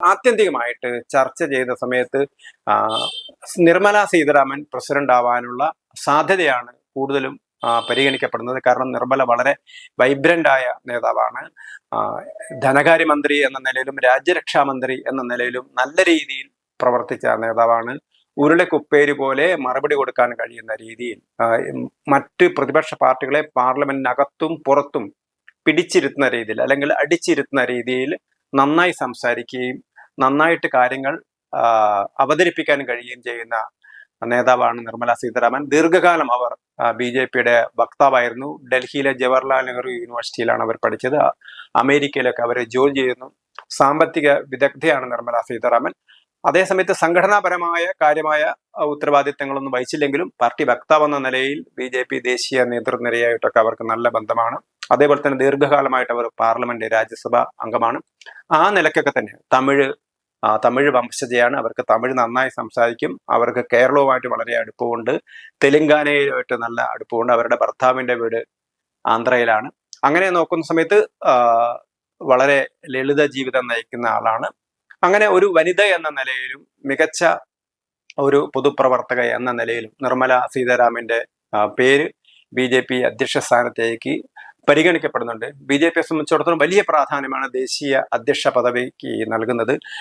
ആത്യന്തികമായിട്ട് ചർച്ച ചെയ്ത സമയത്ത് നിർമ്മല സീതാരാമൻ പ്രസിഡന്റ് ആവാനുള്ള സാധ്യതയാണ് കൂടുതലും പരിഗണിക്കപ്പെടുന്നത്. കാരണം നിർമ്മല വളരെ വൈബ്രന്റ് ആയ നേതാവാണ്. ധനകാര്യമന്ത്രി എന്ന നിലയിലും രാജ്യരക്ഷാ മന്ത്രി എന്ന നിലയിലും നല്ല രീതിയിൽ പ്രവർത്തിച്ച നേതാവാണ്. ഉരുളക്കുപ്പേര് പോലെ മറുപടി കൊടുക്കാൻ കഴിയുന്ന രീതിയിൽ മറ്റ് പ്രതിപക്ഷ പാർട്ടികളെ പാർലമെന്റിനകത്തും പുറത്തും പിടിച്ചിരുത്തുന്ന രീതിയിൽ അല്ലെങ്കിൽ അടിച്ചിരുത്തുന്ന രീതിയിൽ നന്നായി സംസാരിക്കുകയും നന്നായിട്ട് കാര്യങ്ങൾ അവതരിപ്പിക്കാൻ കഴിയുകയും ചെയ്യുന്ന നേതാവാണ് നിർമ്മല സീതാരാമൻ. ദീർഘകാലം അവർ ബി ജെ പിയുടെ വക്താവായിരുന്നു. ഡൽഹിയിലെ ജവഹർലാൽ നെഹ്റു യൂണിവേഴ്സിറ്റിയിലാണ് അവർ പഠിച്ചത്. അമേരിക്കയിലൊക്കെ അവർ ജോലി ചെയ്യുന്നു. സാമ്പത്തിക വിദഗ്ധയാണ് നിർമ്മല സീതാരാമൻ. അതേസമയത്ത് സംഘടനാപരമായ കാര്യമായ ഉത്തരവാദിത്തങ്ങളൊന്നും വഹിച്ചില്ലെങ്കിലും പാർട്ടി വക്താവ് എന്ന നിലയിൽ ബി ജെ പി ദേശീയ നേതൃനിരയായിട്ടൊക്കെ അവർക്ക് നല്ല ബന്ധമാണ്. അതേപോലെ തന്നെ ദീർഘകാലമായിട്ട് അവർ പാർലമെന്റ് രാജ്യസഭ അംഗമാണ്. ആ നിലക്കൊക്കെ തന്നെ തമിഴ് തമിഴ് വംശജയാണ്. അവർക്ക് തമിഴ് നന്നായി സംസാരിക്കും. അവർക്ക് കേരളവുമായിട്ട് വളരെ അടുപ്പമുണ്ട്. തെലുങ്കാനയുമായിട്ട് നല്ല അടുപ്പമുണ്ട്. അവരുടെ ഭർത്താവിന്റെ വീട് ആന്ധ്രയിലാണ്. അങ്ങനെ നോക്കുന്ന സമയത്ത് വളരെ ലളിത ജീവിതം നയിക്കുന്ന ആളാണ്. അങ്ങനെ ഒരു വനിത എന്ന നിലയിലും മികച്ച ഒരു പൊതുപ്രവർത്തക എന്ന നിലയിലും നിർമ്മല സീതാരാമന്റെ പേര് ബി ജെ പി അധ്യക്ഷ സ്ഥാനത്തേക്ക് പരിഗണിക്കപ്പെടുന്നുണ്ട്. ബി ജെ പിയെ സംബന്ധിച്ചിടത്തോളം വലിയ പ്രാധാന്യമാണ് ദേശീയ അധ്യക്ഷ പദവിക്ക് നൽകുന്നത്.